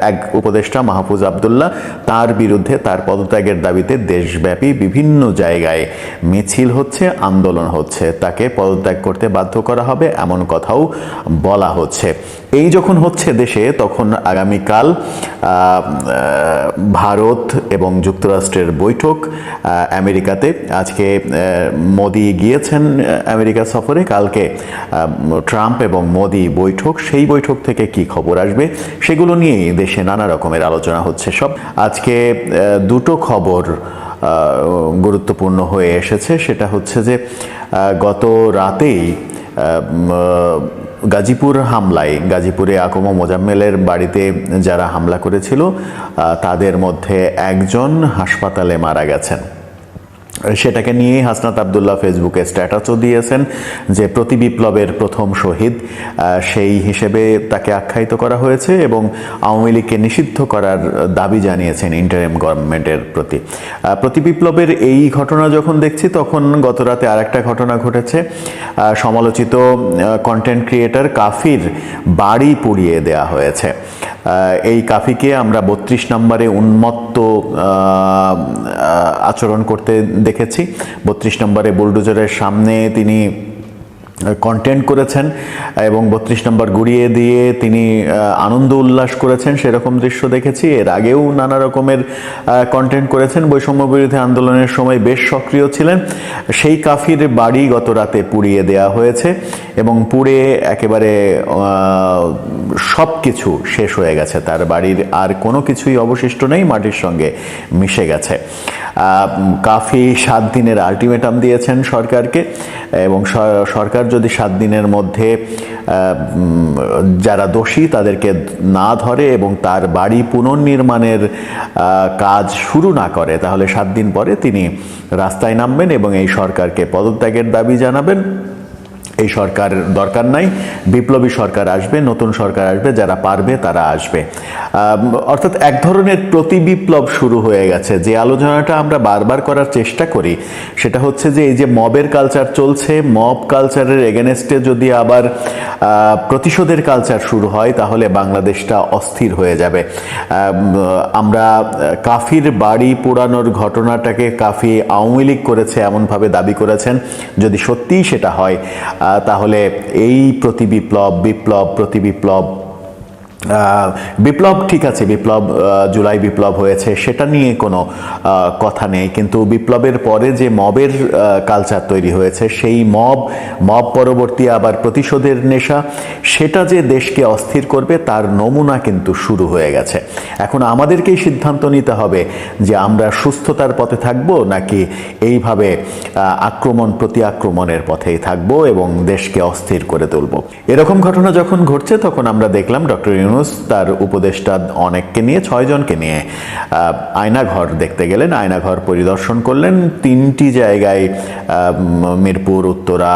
এক উপদেষ্টা মাহফুজ আবদুল্লাহ তার বিরুদ্ধে তার পদত্যাগের দাবিতে দেশব্যাপী বিভিন্ন জায়গায় মিছিল হচ্ছে, আন্দোলন হচ্ছে। তাকে পদত্যাগ করতে বাধ্য করা হবে এমন কথাও বলা হচ্ছে। এই যখন হচ্ছে দেশে, তখন আগামীকাল ভারত এবং যুক্তরাষ্ট্রের বৈঠক আমেরিকাতে। আজকে মোদি গিয়েছেন আমেরিকা সফরে। কালকে ট্রাম্প এবং মোদি বৈঠক। সেই বৈঠক থেকে কি খবর আসবে, সেগুলো নিয়েই দেশে নানা রকমের আলোচনা হচ্ছে সব। আজকে দুটো খবর গুরুত্বপূর্ণ হয়ে এসেছে। সেটা হচ্ছে যে গত রাতেই গাজীপুর হামলায়। গাজীপুরে আকম মোজাম্মেলের বাড়িতে যারা হামলা করেছিল তাদের মধ্যে একজন হাসপাতালে মারা গেছেন। সেটাকে নিয়ে হাসনাত আবদুল্লাহ ফেসবুকে স্ট্যাটাসও দিয়েছেন যে প্রতি বিপ্লবের প্রথম শহীদ সেই হিসেবে তাকে আখ্যায়িত করা হয়েছে এবং আওয়ামী লীগকে নিষিদ্ধ করার দাবি জানিয়েছেন ইন্টারিম গভর্নমেন্টের প্রতি। প্রতি বিপ্লবের এই ঘটনা যখন দেখছি, তখন গত রাতে আরেকটা ঘটনা ঘটেছে। সমালোচিত কন্টেন্ট ক্রিয়েটর কাফির বাড়ি পুড়িয়ে দেয়া হয়েছে। এই কাফিকে আমরা বত্রিশ নম্বরে উন্মত্ত আচরণ করতে দেখেছি। বত্রিশ নম্বরে বুলডোজারের সামনে তিনি কন্টেন্ট করেছেন এবং বত্রিশ নম্বর গুড়িয়ে দিয়ে তিনি আনন্দ উল্লাস করেছেন সেরকম দৃশ্য দেখেছি। এর আগেও নানা রকমের কন্টেন্ট করেছেন। বৈষম্য বিরোধী আন্দোলনের সময় বেশ সক্রিয় ছিলেন। সেই কাফির বাড়ি গত রাতে পুড়িয়ে দেয়া হয়েছে এবং পুড়ে একেবারে সব কিছু শেষ হয়ে গেছে। তার বাড়ির আর কোনো কিছুই অবশিষ্ট নেই, মাটির সঙ্গে মিশে গেছে। কাফি সাত দিনের আলটিমেটাম দিয়েছেন সরকারকে এবং সরকার যদি সাত দিনের মধ্যে যারা দোষী তাদেরকে না ধরে এবং তার বাড়ি পুনর্নির্মাণের কাজ শুরু না করে, তাহলে সাত দিন পরে তিনি রাস্তায় নামবেন এবং এই সরকারকে পদত্যাগের দাবি জানাবেন। এই সরকার দরকার নাই। বিপ্লবী সরকার আসবে, নতুন সরকার আসবে, যারা পারবে তারা আসবে। অর্থাৎ এক ধরনের প্রতি বিপ্লব শুরু হয়ে গেছে। যে আলোচনাটা আমরা বারবার করার চেষ্টা করি, সেটা হচ্ছে যে এই যে মবের কালচার চলছে, মব কালচারের এগেনস্টে যদি আবার প্রতিশোধের কালচার শুরু হয়, তাহলে বাংলাদেশটা অস্থির হয়ে যাবে। আমরা কাফির বাড়ি পোড়ানোর ঘটনাটাকে কাফি আওয়ামী লীগ করেছে, এমনভাবে দাবি করেছেন। যদি সত্যিই সেটা হয় তাহলে এই প্রতি বিপ্লব বিপ্লব প্রতি বিপ্লব বিপ্লব ঠিক আছে, বিপ্লব জুলাই বিপ্লব হয়েছে, সেটা নিয়ে কোনো কথা নেই। কিন্তু বিপ্লবের পরে যে মবের কালচার তৈরি হয়েছে, সেই মব মব পরবর্তী আবার প্রতিশোধের নেশা, সেটা যে দেশকে অস্থির করবে, তার নমুনা কিন্তু শুরু হয়ে গেছে। এখন আমাদেরকেই সিদ্ধান্ত নিতে হবে যে আমরা সুস্থতার পথে থাকব নাকি এইভাবে আক্রমণ প্রতি আক্রমণের পথেই থাকব এবং দেশকে অস্থির করে তুলব। এরকম ঘটনা যখন ঘটছে, তখন আমরা দেখলাম ডক্টর ইউনুস তার উপদেষ্টা অনেককে নিয়ে, ছয়জনকে নিয়ে আয়নাঘর দেখতে গেলেন, আয়নাঘর পরিদর্শন করলেন। তিনটি জায়গায় মিরপুর, উত্তরা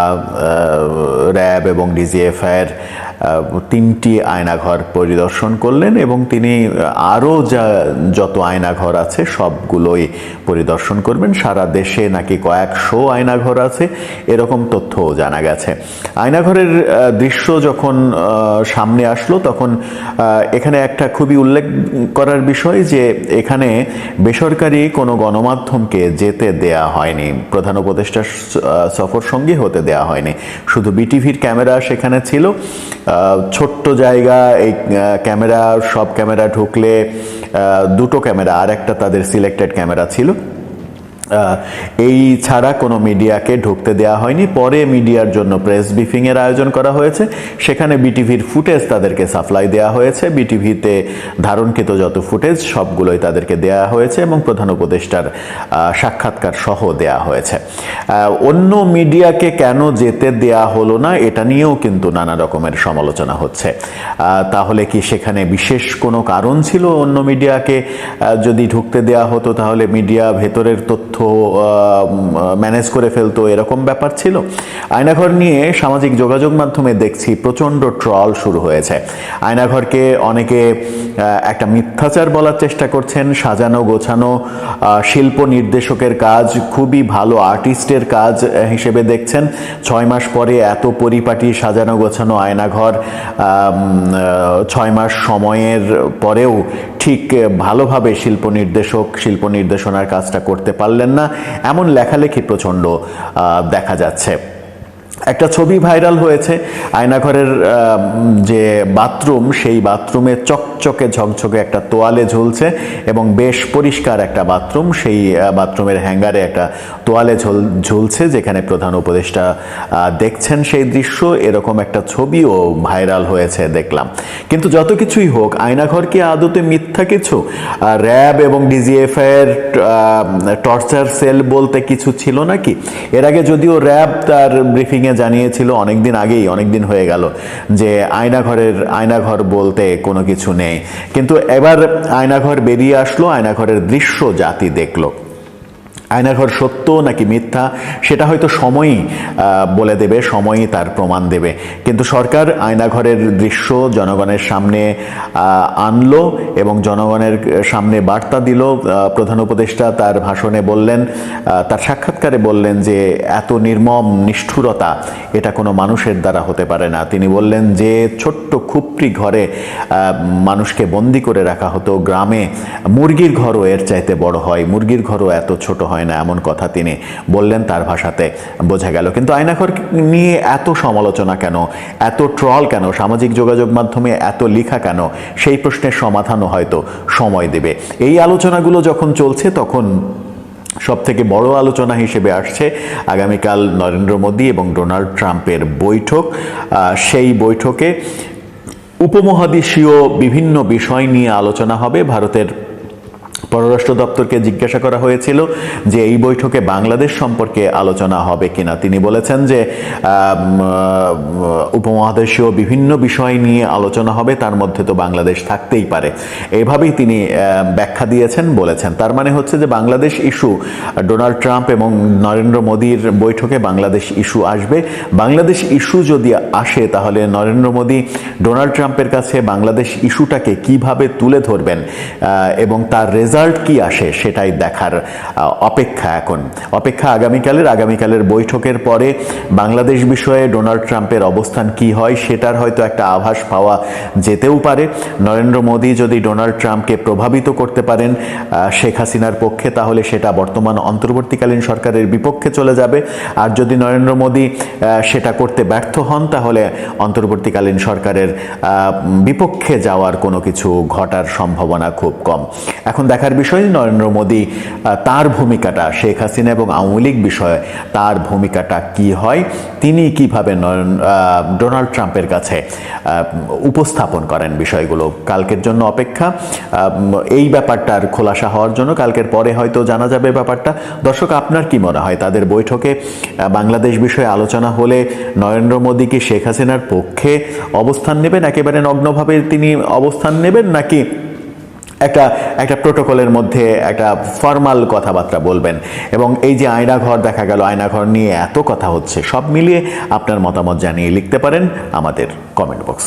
র্যাব এবং ডিজিএফআইয়ের তিনটি আয়নাঘর পরিদর্শন করলেন এবং তিনি আরও যা, যত আয়নাঘর আছে সবগুলোই পরিদর্শন করবেন। সারা দেশে নাকি কয়েকশো আয়নাঘর আছে, এরকম তথ্যও জানা গেছে। আয়নাঘরের দৃশ্য যখন সামনে আসলো, তখন এখানে একটা খুবই উল্লেখ করার বিষয় যে এখানে বেসরকারি কোনো গণমাধ্যমকে যেতে দেয়া হয়নি, প্রধান উপদেষ্টার সফর সঙ্গী হতে দেয়া হয়নি। শুধু বিটিভির ক্যামেরা সেখানে ছিল। ছোট্ট জায়গা, এই ক্যামেরা, সব ক্যামেরা ঢুকলে দুটো ক্যামেরা, আর একটা তাদের সিলেক্টেড ক্যামেরা ছিল। এই ছাড়া কোনো মিডিয়াকে ঢুকতে দেওয়া হয়নি। পরে মিডিয়ার জন্য প্রেস ব্রিফিংয়ের আয়োজন করা হয়েছে। সেখানে বিটিভির ফুটেজ তাদেরকে সাপ্লাই দেওয়া হয়েছে। বিটিভিতে ধারণকৃত যত ফুটেজ, সবগুলোই তাদেরকে দেওয়া হয়েছে এবং প্রধান উপদেষ্টার সাক্ষাৎকার সহ দেওয়া হয়েছে। অন্য মিডিয়াকে কেন যেতে দেয়া হলো না, এটা নিয়েও কিন্তু নানা রকমের সমালোচনা হচ্ছে। তাহলে কি সেখানে বিশেষ কোনো কারণ ছিল অন্য মিডিয়াকে যদি ঢুকতে দেয়া হতো তাহলে মিডিয়া ভেতরের তথ্য ম্যানেজ করে ফেলতো, এরকম ব্যাপার ছিল। আয়নাঘর নিয়ে সামাজিক যোগাযোগ মাধ্যমে দেখছি প্রচণ্ড ট্রল শুরু হয়েছে। আয়নাঘরকে অনেকে একটা মিথ্যাচার বলার চেষ্টা করছেন, সাজানো, গোছানো শিল্প নির্দেশকের কাজ, খুবই ভালো আর্টিস্টের কাজ হিসেবে দেখছেন। ছয় মাস পরে এত পরিপাটি সাজানো গোছানো আয়নাঘর ছয় মাস সময়ের পরেও ঠিক ভালোভাবে শিল্প নির্দেশক শিল্প নির্দেশনার কাজটা করতে পারলেন না। এমন লেখালেখি প্রচণ্ড দেখা যাচ্ছে। একটা ছবি ভাইরাল হয়েছে, আয়নাঘরের যে বাথরুম, সেই বাথরুমে চকচকে ঝকঝকে একটা তোয়ালে ঝুলছে এবং বেশ পরিষ্কার একটা বাথরুম, সেই বাথরুমের হ্যাঙ্গারে একটা তোয়ালে ঝুল, ঝুলছে যেখানে প্রধান উপদেষ্টা দেখছেন সেই দৃশ্য, এরকম একটা ছবিও ভাইরাল হয়েছে দেখলাম। কিন্তু যত কিছুই হোক, আয়নাঘর কি আদতে মিথ্যা কিছু? র্যাব এবং ডিজিএফ টর্চার সেল বলতে কিছু ছিল নাকি? এর আগে যদিও র্যাব তার ব্রিফিংয়ে জানিয়েছিল অনেকদিন আগেই অনেক দিন হয়ে গেল, যে আয়নাঘরের, আয়নাঘর বলতে কোনো কিছু নেই। কিন্তু এবার আয়নাঘর বেরিয়ে আসলো, আয়নাঘরের দৃশ্য জাতি দেখল। আয়নাঘর সত্য নাকি মিথ্যা? সেটা হয়তো সময়ই বলে দেবে, সময়ই তার প্রমাণ দেবে। কিন্তু সরকার আয়নাঘরের দৃশ্য জনগণের সামনে আনলো এবং জনগণের সামনে বার্তা দিল। প্রধান উপদেষ্টা তার ভাষণে বললেন তার সাক্ষাৎকারে বললেন যে এত নির্মম নিষ্ঠুরতা এটা কোনো মানুষের দ্বারা হতে পারে না। তিনি বললেন যে ছোট্ট খুপড়ি ঘরে মানুষকে বন্দি করে রাখা হতো। গ্রামে মুরগির ঘরও এর চাইতে বড় হয়। মুরগির ঘরও এত ছোট হয় না, এমন কথা তিনি বললেন তার ভাষাতে। বোঝা গেল। কিন্তু আয়নাঘর নিয়ে এত সমালোচনা কেন? এত ট্রল কেন? সামাজিক যোগাযোগ মাধ্যমে এত লেখা কেন? সেই প্রশ্নের সমাধানও হয়তো সময় দেবে। এই আলোচনাগুলো যখন চলছে, তখন সব থেকে বড় আলোচনা হিসেবে আসছে আগামীকাল নরেন্দ্র মোদী এবং ডোনাল্ড ট্রাম্পের বৈঠক। সেই বৈঠকে উপমহাদেশীয় বিভিন্ন বিষয় নিয়ে আলোচনা হবে। ভারতের পররাষ্ট্র দপ্তরকে জিজ্ঞাসা করা হয়েছিল যে এই বৈঠকে বাংলাদেশ সম্পর্কে আলোচনা হবে কিনা। তিনি বলেছেন যে উপমহাদেশীয় বিভিন্ন বিষয় নিয়ে আলোচনা হবে, তার মধ্যে তো বাংলাদেশ থাকতেই পারে। এভাবেই তিনি ব্যাখ্যা দিয়েছেন, বলেছেন। তার মানে হচ্ছে যে বাংলাদেশ ইস্যু, ডোনাল্ড ট্রাম্প এবং নরেন্দ্র মোদীর বৈঠকে বাংলাদেশ ইস্যু আসবে। বাংলাদেশ ইস্যু যদি আসে, তাহলে নরেন্দ্র মোদী ডোনাল্ড ট্রাম্পের কাছে বাংলাদেশ ইস্যুটাকে কীভাবে তুলে ধরবেন এবং তার রেজাল্ট কি আসে সেটাই দেখার অপেক্ষা এখন। অপেক্ষা আগামীকালের আগামীকালের বৈঠকের পরে বাংলাদেশ বিষয়ে ডোনাল্ড ট্রাম্পের অবস্থান কি হয় সেটার হয়তো একটা আভাস পাওয়া যেতেও পারে। নরেন্দ্র মোদী যদি ডোনাল্ড ট্রাম্পকে প্রভাবিত করতে পারেন শেখ হাসিনার পক্ষে, তাহলে সেটা বর্তমান অন্তর্বর্তীকালীন সরকারের বিপক্ষে চলে যাবে। আর যদি নরেন্দ্র মোদী সেটা করতে ব্যর্থ হন, তাহলে অন্তর্বর্তীকালীন সরকারের বিপক্ষে যাওয়ার কোনো কিছু ঘটার সম্ভাবনা খুব কম। এখন দেখার বিষয়, নরেন্দ্র মোদী তার ভূমিকাটা, শেখ হাসিনা এবং আওয়ামী লীগ বিষয়ে তার ভূমিকাটা কি হয়, তিনি কীভাবে ডোনাল্ড ট্রাম্পের কাছে উপস্থাপন করেন বিষয়গুলো। কালকের জন্য অপেক্ষা। এই ব্যাপারটার খোলাসা হওয়ার জন্য কালকের পরে হয়তো জানা যাবে ব্যাপারটা। দর্শক, আপনার কি মনে হয়? তাদের বৈঠকে বাংলাদেশ বিষয়ে আলোচনা হলে নরেন্দ্র মোদী কি শেখ হাসিনার পক্ষে অবস্থান নেবেন? একেবারে নগ্নভাবে তিনি অবস্থান নেবেন নাকি একটা একটা প্রোটোকলের মধ্যে একটা ফর্মাল কথাবার্তা বলবেন। এবং এই যে আয়নাঘর দেখা গেল, আয়নাঘর নিয়ে এত কথা হচ্ছে, সব মিলিয়ে আপনার মতামত জানিয়ে লিখতে পারেন আমাদের কমেন্ট বক্স